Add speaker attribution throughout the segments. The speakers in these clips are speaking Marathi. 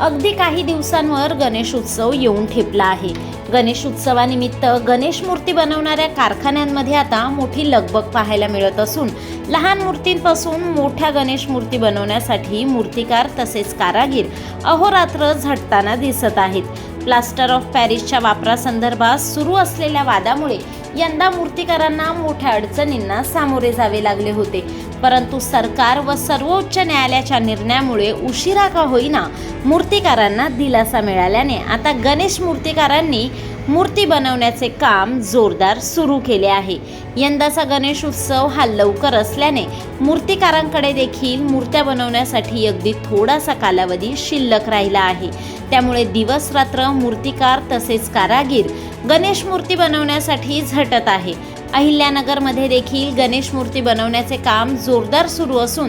Speaker 1: अगदी काही दिवसांवर गणेश उत्सव येऊन ठेपला आहे. गणेश उत्सवानिमित्त गणेश मूर्ती बनवणाऱ्या कारखान्यांमध्ये आता मोठी लगबग पाहायला मिळत असून लहान मूर्तींपासून मोठ्या गणेश मूर्ती बनवण्यासाठी मूर्तिकार तसेच कारागीर अहोरात्र झटताना दिसत आहेत. प्लास्टर ऑफ पॅरिसच्या वापरासंदर्भात सुरू असलेल्या वादामुळे यंदा मूर्तिकारांना मोठ्या अडचणींना सामोरे जावे लागले होते. परंतु सरकार व सर्वोच्च न्यायालयाच्या निर्णयामुळे उशिरा का होईना मूर्तिकारांना दिलासा मिळाल्याने आता गणेश मूर्तिकारांनी मूर्ती बनवण्याचे काम जोरदार सुरू केले आहे. यंदाचा गणेश उत्सव हा लवकर असल्याने मूर्तिकारांकडे देखील मूर्त्या बनवण्यासाठी अगदी थोडासा कालावधी शिल्लक राहिला आहे. त्यामुळे दिवस रात्र मूर्तिकार तसेच कारागीर गणेश मूर्ती बनवण्यासाठी झटत आहे. अहिल्यानगरमध्ये देखील गणेश मूर्ती बनवण्याचे काम जोरदार सुरू असून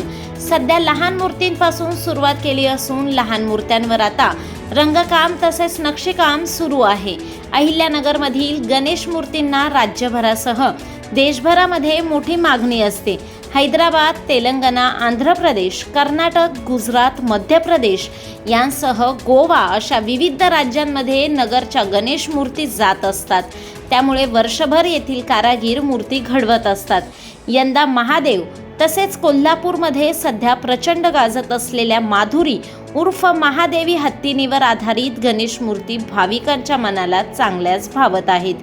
Speaker 1: सध्या लहान मूर्तींपासून सुरुवात केली असून लहान मूर्त्यांवर आता रंगकाम तसेच नक्षीकाम सुरू आहे. अहिल्यानगरमधील गणेश मूर्तींना राज्यभरासह देशभरामध्ये मोठी मागणी असते. हैदराबाद तेलंगणा आंध्र प्रदेश कर्नाटक गुजरात मध्य प्रदेश यांसह गोवा अशा विविध राज्यांमध्ये नगरच्या गणेश मूर्ती जात असतात. त्यामुळे वर्षभर येथील कारागीर मूर्ती घडवत असतात. यंदा महादेव तसेच कोल्हापूरमध्ये सध्या प्रचंड गाजत असलेल्या माधुरी उर्फ महादेवी हत्तीनीवर आधारित गणेश मूर्ती भाविकांच्या मनाला चांगल्याच भावत आहेत.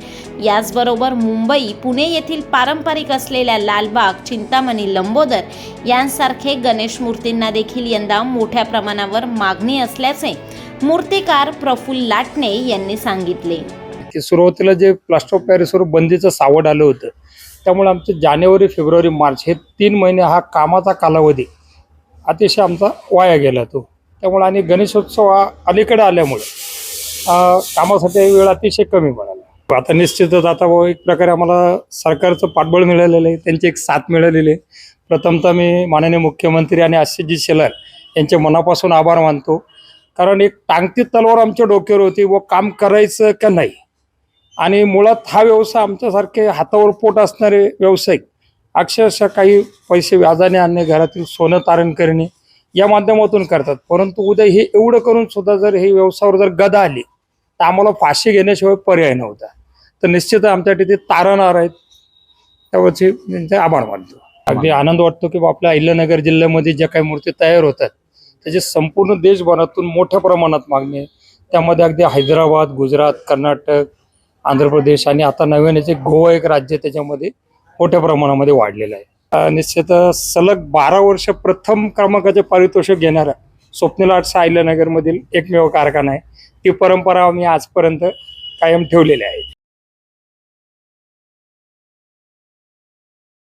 Speaker 1: याचबरोबर मुंबई पुणे येथील पारंपरिक असलेल्या लालबाग चिंतामणी लंबोदर यांसारखे गणेश मूर्तींना देखील यंदा मोठ्या प्रमाणावर मागणी असल्याचे मूर्तिकार प्रफुल्ल लाटणे यांनी सांगितले.
Speaker 2: सुरुवातीला जे प्लास्टर ऑफ पॅरिसवर बंदीचं सावड आलं होतं त्यामुळे आमचे जानेवारी फेब्रुवारी मार्च हे तीन महिने हा कामाचा कालावधी अतिशय आमचा वाया गेला तो. त्यामुळे आणि गणेशोत्सव हा अलीकडे आल्यामुळे कामासाठी वेळ अतिशय कमी मिळाला आता निश्चितच आता बुवा एक प्रकारे आम्हाला सरकारचं पाठबळ मिळालेलं आहे त्यांची एक साथ मिळालेली आहे. प्रथमतः मी माननीय मुख्यमंत्री आणि आशिषजी शेलार यांचे मनापासून आभार मानतो. कारण एक टांगती तलवार आमच्या डोक्यावर होती व काम करायचं का नाही आणि मुळात हा व्यवसाय आमच्यासारखे हातावर पोट असणारे व्यावसायिक अक्षरशः काही पैसे व्याजाने आणणे घरातील सोनं तारण करणे या माध्यमातून करतात. परंतु उद्या हे एवढं करून सुद्धा जर हे व्यवसायावर जर गदा आली तर आम्हाला फाशी घेण्याशिवाय पर्याय नव्हता. तर निश्चित आमच्यासाठी ते तारणहार आहेत. त्यावरचे त्यांचे आभार मानतो. अगदी आनंद वाटतो की आपल्या अहिल्यानगर जिल्ह्यामध्ये ज्या काही मूर्ती तयार होतात त्याची संपूर्ण देशभरातून मोठ्या प्रमाणात मागणी आहे. त्यामध्ये अगदी हैदराबाद गुजरात कर्नाटक आंध्र प्रदेश आणि आता नवीन जे गोवा एक राज्य त्याच्यामध्ये मोठ्या प्रमाणामध्ये वाढलेलं आहे. निश्चित सलग बारा वर्ष प्रथम क्रमांकाचे पारितोषिक घेणारा स्वप्नील आर्ट्स एकमेव कारखाना आहे. ती परंपरा आम्ही आजपर्यंत कायम ठेवलेली आहे.